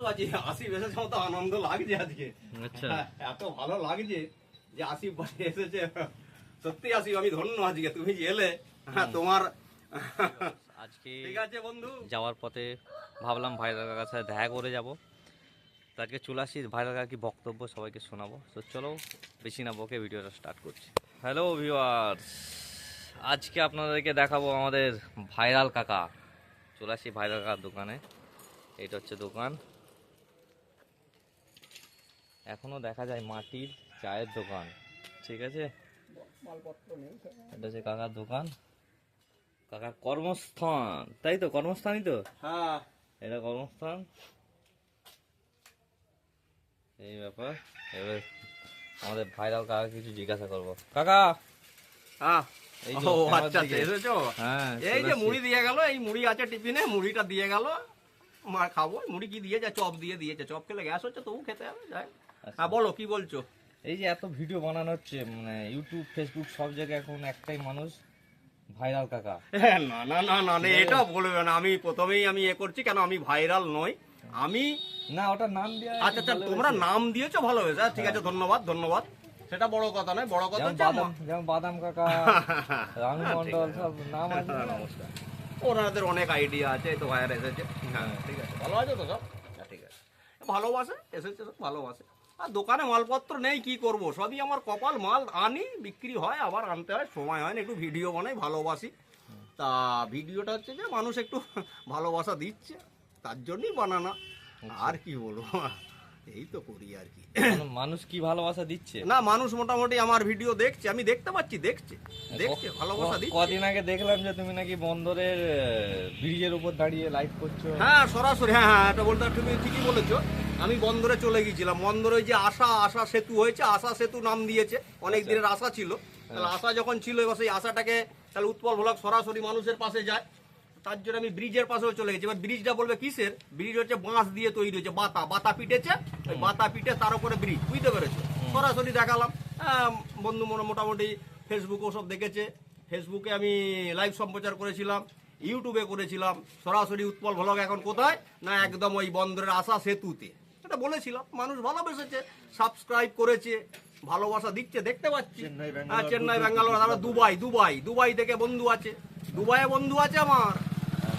আজকে আসি এসেছে তো আনন্দ লাগছে আজকে। আচ্ছা। এত ভালো লাগছে যে আসিফ ভাই এসেছে। সত্যি আসিফ আমি ধন্য আজকে তুমি যে এলে হ্যাঁ, তোমার আজকে ঠিক আছে বন্ধু। যাওয়ার পথে ভাবলাম ভাইরাল কাকার সাথে দেখা করে যাব। তো আজকে চলে আসি ভাইরাল কাকা কি বক্তব্য সবাইকে শোনাবো। তো চলো বেশি না বকে ভিডিওটা স্টার্ট করছি। হ্যালো ভিউয়ার্স আজকে আপনাদেরকে দেখাবো আমাদের ভাইরাল কাকা। চলে আসি ভাইরাল কাকার দোকানে। এটা হচ্ছে দোকান। এখনও দেখা যায় মাটির চায়ের দোকান। ঠিক আছে? এটা হচ্ছে কাকার দোকান। কাকার কর্মস্থান। তাই তো? কর্মস্থানই তো? হ্যাঁ। এটা কর্মস্থান। এই ব্যাপার। এবার আমাদের ভাইরাল কাকা কিছু জিজ্ঞাসা করব। কাকা! হ্যাঁ। এই ও যে আচ্ছা এসেছ? হ্যাঁ এই যে মুড়ি দিয়ে গেল এই মুড়ি আছে টিফিনে মুড়িটা দিয়ে গেল। মা খাব মুড়ি কি দিয়েছে? চপ দিয়ে দিয়েছে। চপ খেলে গ্যাস হচ্ছে তবু খেতে হবে যাই। হ্যাঁ বলো কি বলছো? এই যে এত ভিডিও বানানো হচ্ছে মানে ইউটিউব ফেসবুক সব জায়গায় এখন একটাই মানুষ ভাইরাল কাকা। হ্যাঁ, না না না না এটা বলবে না আমি প্রথমেই আমি এ করছি কেন আমি ভাইরাল নই আমি না ওটা নাম দিয়ে আচ্ছা আচ্ছা তোমরা নাম দিয়েছ ভালো হয়েছে হ্যাঁ, ঠিক আছে ধন্যবাদ ধন্যবাদ। সেটা বড় কথা নয় বড় কথা যেমন বাদাম কাকা রানু মন্ডল সব নাম আছে? নমস্কার। ওনাদের অনেক আইডিয়া আছে তো ভাইয়ার এসেছে। হ্যাঁ ঠিক আছে ভালো আছে তো সব? হ্যাঁ ঠিক আছে। ভালোবাসে এসেছে সব ভালোবাসে। আর দোকানে মালপত্র নেই কি করব? সবই আমার কপাল মাল আনি বিক্রি হয় আবার আনতে হয় সময় হয় না একটু ভিডিও বানাই ভালোবাসি। তা ভিডিওটা হচ্ছে যে মানুষ একটু ভালোবাসা দিচ্ছে তার জন্যই বানানো। আর কি বলব? এই তো করি আর কি। মানুষ কি ভালোবাসা দিচ্ছে? না মানুষ মোটামুটি আমার ভিডিও দেখছে আমি দেখতে পাচ্ছি দেখছে। দেখছে ভালোবাসা দিচ্ছে। কদিন আগে দেখলাম যে তুমি নাকি বন্দরের ব্রিজের উপর দাঁড়িয়ে লাইভ করছ। হ্যাঁ সরাসরি হ্যাঁ হ্যাঁ এটা বলতে তুমি ঠিকই বলেছ। আমি বন্দরে চলে গিয়েছিলাম। বন্দরে যে আশা আশা সেতু হয়েছে আশা সেতু নাম দিয়েছে। অনেক দিনের আশা ছিল। তাহলে আশা যখন ছিল এবার সেই আশাটাকে তাহলে উৎপল ভ্লগ সরাসরি মানুষের পাশে যায়। তার জন্য আমি ব্রিজের পাশেও চলে গেছি। এবার ব্রিজটা বলবে কিসের? ব্রিজ হচ্ছে বাঁশ দিয়ে তৈরি হয়েছে বাতা। বাতা পিটেছে ওই বাতা পিটে তার উপরে ব্রিজ। বুঝতে পেরেছ? সরাসরি দেখালাম। হ্যাঁ, বন্ধু মনে মোটামুটি ফেসবুকও সব দেখেছে। ফেসবুকে আমি লাইভ সম্প্রচার করেছিলাম ইউটিউবে করেছিলাম। সরাসরি উৎপল ভ্লগ এখন কোথায়? না একদম ওই বন্দরের আশা সেতুতে। এটা বলেছিলাম। মানুষ ভালোবেসেছে সাবস্ক্রাইব করেছে ভালোবাসা দিচ্ছে দেখতে পাচ্ছি। হ্যাঁ চেন্নাই ব্যাঙ্গালোর তারপর দুবাই। দুবাই দুবাই থেকে বন্ধু আছে। দুবাইয়ে বন্ধু আছে আমার।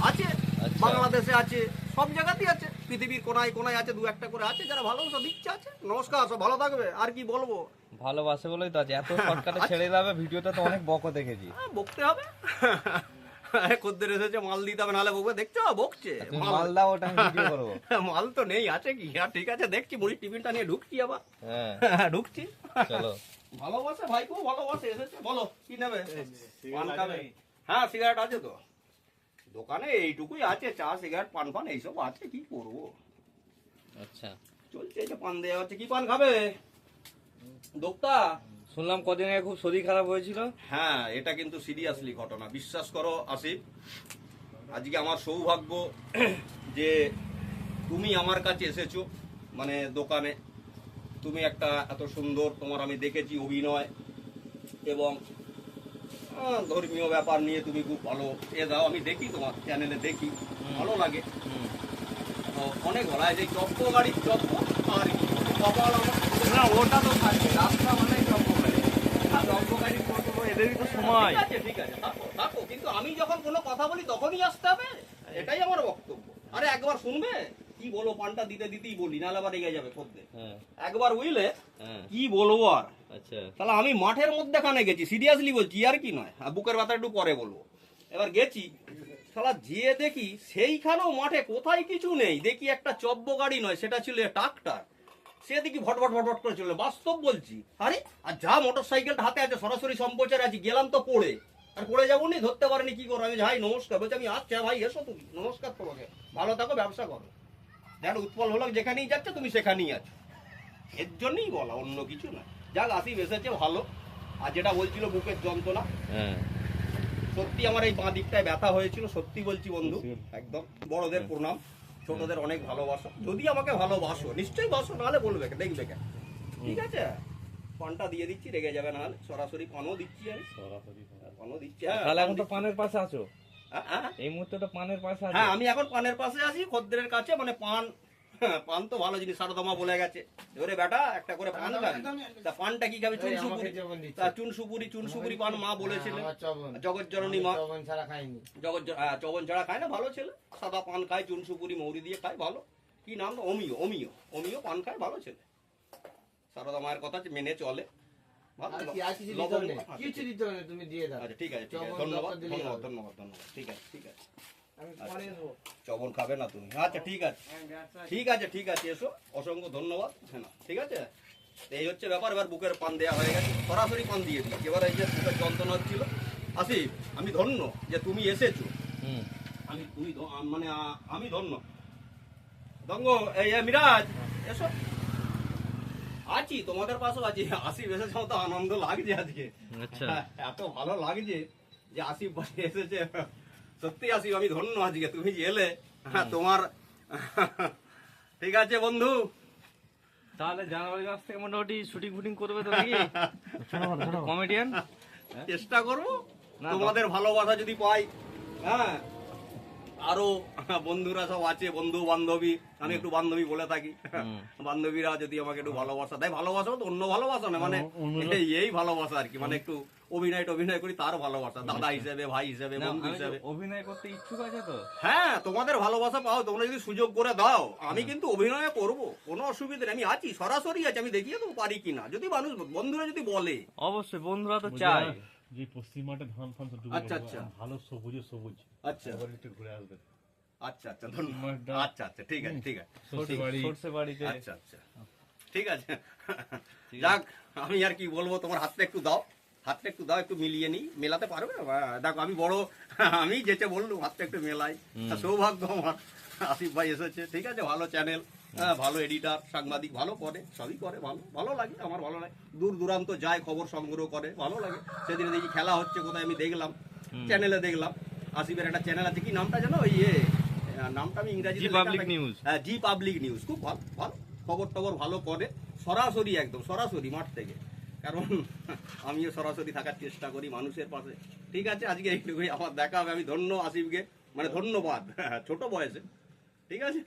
আছে আচ্ছা। বাংলাদেশে আছে সব জায়গাতেই আছে। পৃথিবীর কোনায় কোনায় আছে দু একটা করে আছে যারা ভালোবাসা দিচ্ছে আছে। নমস্কার সব ভালো থাকবে আর কি বলব? ভালোবাসে বলেই তো আছে এত শর্টকাটে ছেড়ে যাবে ভিডিওটা তো অনেক বকো দেখেছি। হ্যাঁ, বকতে হবে। খদ্দের এসেছে মাল দিতে হবে নাহলে বকবে দেখছ বকছে মাল- দাও ওটা আমি ভিডিও করব মাল তো নেই আছে কি হ্যাঁ ঠিক আছে দেখছি মুড়ি টিফিনটা নিয়ে ঢুকছি আবার হ্যাঁ ঢুকছি চলো ভালোবাসে ভাই খুব ভালোবাসে এসেছে বলো কি নেবে পান খাবে হ্যাঁ সিগারেট আছে তো দোকানে এইটুকুই আছে চা সিগারেট পান ফান এইসব আছে কি করব আচ্ছা চলছে যে পান দেওয়া হচ্ছে কি পান খাবে দোক্তা শুনলাম কদিন আগে খুব শরীর খারাপ হয়েছিল। হ্যাঁ এটা কিন্তু সিরিয়াসলি ঘটনা। বিশ্বাস করো আসিফ আজকে আমার সৌভাগ্য যে তুমি আমার কাছে এসেছ মানে দোকানে। তুমি একটা এত সুন্দর তোমার আমি দেখেছি অভিনয় এবং ধর্মীয় ব্যাপার নিয়ে তুমি খুব ভালো। এ দাও আমি দেখি তোমার চ্যানেলে দেখি। ভালো লাগে। তো অনেক বলা হয় যে চপ্প গাড়ি চপ্প আর কি কপাল আমার না ওটা তো থাকবে রাস্তা মানে চপ্প গাড়ি আর চপ্প গাড়ি কত এদেরই তো সময়। ঠিক আছে ঠিক আছে থাকো থাকো কিন্তু আমি যখন কোনো কথা বলি তখনই আসতে হবে। এটাই আমার বক্তব্য। আরে একবার শুনবে? কি বলো পানটা দিতে দিতেই বলি নাহলে আবার রেগে যাবে খদ্দের। হ্যাঁ। একবার বুঝলে হ্যাঁ। কি বলব আর? আচ্ছা। তাহলে আমি মাঠের মধ্যেখানে গেছি সিরিয়াসলি বলছি আর কি নয়। আর বুকের ব্যথা একটু পরে বলব। এবার গেছি শালা যে দেখি সেইখানেও মাঠে কোথায় কিছু নেই। দেখি একটা চব্য গাড়ি নয় সেটা ছিল ট্রাক্টর। সে দেখি ভটভট ভটভট করে চলে বাস্তব বলছি। আরে আর যা মোটর সাইকেলটা হাতে আছে সরাসরি সম্প্রচার আছি গেলাম তো পড়ে। আর পড়ে যাব নি ধরতে পারিনি কি করো আমি ভাই নমস্কার। বলছি আমি আচ্ছা ভাই এসো তুমি। নমস্কার তোমাকে। ভালো থাকো ব্যবসা করো। দেখ উৎপল হলো যেখানেই যাচ্ছে তুমি সেখানেই আছো। এর জন্যই বলা অন্য কিছু না। যাক আসিফ এসেছে ভালো। আর যেটা বলছিল বুকের যন্ত্রণা। হ্যাঁ। সত্যি আমার এই বাঁ দিকটায় ব্যথা হয়েছিল সত্যি বলছি বন্ধু। একদম বড়দের প্রণাম। ছোটদের অনেক ভালোবাসো। যদি আমাকে ভালোবাসো নিশ্চয়ই বাসো নাহলে বলবে কে, দেখবে কেন ঠিক আছে? পানটা দিয়ে দিচ্ছি রেগে যাবে নাহলে সরাসরি পানও দিচ্ছি আমি। পানও দিচ্ছি হ্যাঁ তাহলে এখন তো পানের পাশে আছো? হ্যাঁ, হ্যাঁ, এই মুহূর্তে তো পানের পাশে হ্যাঁ আমি এখন পানের পাশে আছি খদ্দের কাছে মানে পান পান তো ভালো জিনিস সারদমা বলে গেছে। এবারে বেটা একটা করে পান খাবি। তা পানটা কি খাবি? চুন সুপুরি তা চুন সুপুরি চুন সুপুরি পান মা চবন। জগৎ জননী মা জগৎ চবন ছাড়া খায় না ভালো ছেলে। সাদা পান খায় চুন সুপুরি মৌরি দিয়ে খায় ভালো। কি নাম? অমিও অমিও অমিও পান খায় ভালো ছেলে। সারদা মায়ের কথা মেনে চলে। কিছু দিতে হবে? আচ্ছা, তুমি দিয়ে দাও। আচ্ছা ঠিক আছে ঠিক আছে। ধন্যবাদ ধন্যবাদ ধন্যবাদ ধন্যবাদ ঠিক আছে ঠিক আছে। চবন খাবে না তুমি। আচ্ছা ঠিক আছে। ঠিক আছে ঠিক আছে এসো। অসংখ্য ধন্যবাদ। হ্যাঁ ঠিক আছে? এই হচ্ছে ব্যাপার। এবার বুকের পান দেওয়া হয়ে গেছে। সরাসরি পান দিয়ে দিই। এবার এই যে বুকের যন্ত্রণা হচ্ছিল। আসিফ আমি ধন্য যে তুমি এসেছ। হুম। আমি তুমি মানে আমি ধন্য। দঙ্গ এই মিরাজ এসো। আছি তোমাদের পাশেও আছি। আসিফ এসেছে তো আনন্দ লাগছে আজকে। আচ্ছা। হ্যাঁ, এত ভালো লাগছে যে আসিফ ভাই এসেছে। সত্যি আসি আমি ধন্য আজকে তুমি যে এলে হ্যাঁ। তোমার ঠিক আছে বন্ধু। তাহলে জানুয়ারি মাস থেকে মোটামুটি শুটিং ফুটিং করবে তো নাকি? কমেডিয়ান চেষ্টা করব। না, তোমাদের ভালোবাসা যদি পাই হ্যাঁ। আরও বন্ধুরা সব আছে বন্ধু বান্ধবী আমি একটু বান্ধবী বলে থাকি। বান্ধবীরা যদি আমাকে একটু ভালোবাসা দেয় ভালোবাসা তো অন্য ভালোবাসা না মানে এই ভালোবাসা আর কি মানে একটু অভিনয় অভিনয় করি তার ভালোবাসা দাদা হিসেবে ভাই হিসেবে বন্ধু হিসেবে। অভিনয় করতে ইচ্ছুক আছে তো? হ্যাঁ তোমাদের ভালোবাসা পাও তোমরা যদি সুযোগ করে দাও আমি কিন্তু অভিনয় করব কোনো অসুবিধা নেই আমি আছি সরাসরি আছি আমি দেখিয়ে দেবো পারি কিনা। যদি মানুষ বন্ধুরা যদি বলে। অবশ্যই বন্ধুরা তো চাই যে পশ্চিম মাঠে ধান ফান সব ডুবে আচ্ছা, আচ্ছা। ভালো সবুজে সবুজ। আচ্ছা। আবার একটু ঘুরে আসবে। আচ্ছা আচ্ছা ধন্যবাদ। আচ্ছা আচ্ছা ঠিক আছে ঠিক আছে। সরষে বাড়ি। সরষে বাড়িতে। আচ্ছা আচ্ছা। ঠিক আছে। যাক আমি আর কি বলব তোমার হাতটা একটু দাও। হাতটা একটু দাও একটু মিলিয়ে নিই। মেলাতে পারবে? দেখো আমি বড় আমি যেটা বললুম হাতটা একটু মেলাই। সৌভাগ্য আমার। আসিফ ভাই এসেছে। ঠিক আছে ভালো চ্যানেল হ্যাঁ ভালো এডিটার সাংবাদিক ভালো করে সবই করে ভালো ভালো লাগে আমার ভালো লাগে। দূর দূরান্ত যায় খবর সংগ্রহ করে ভালো লাগে। সেদিনে দেখি খেলা হচ্ছে কোথায় আমি দেখলাম চ্যানেলে দেখলাম। আসিফের একটা চ্যানেল আছে কি নামটা জানো ওই ইয়ে নামটা আমি ইংরাজি পাবলিক নিউজ। হ্যাঁ জি পাবলিক নিউজ খুব ভালো ভালো। খবর টবর ভালো করে সরাসরি একদম সরাসরি মাঠ থেকে। কারণ আমিও সরাসরি থাকার চেষ্টা করি মানুষের পাশে। ঠিক আছে আজকে এইটুকুই আমার দেখা হবে আমি ধন্য আসিফকে মানে ধন্যবাদ ছোট বয়সে। ঠিক আছে?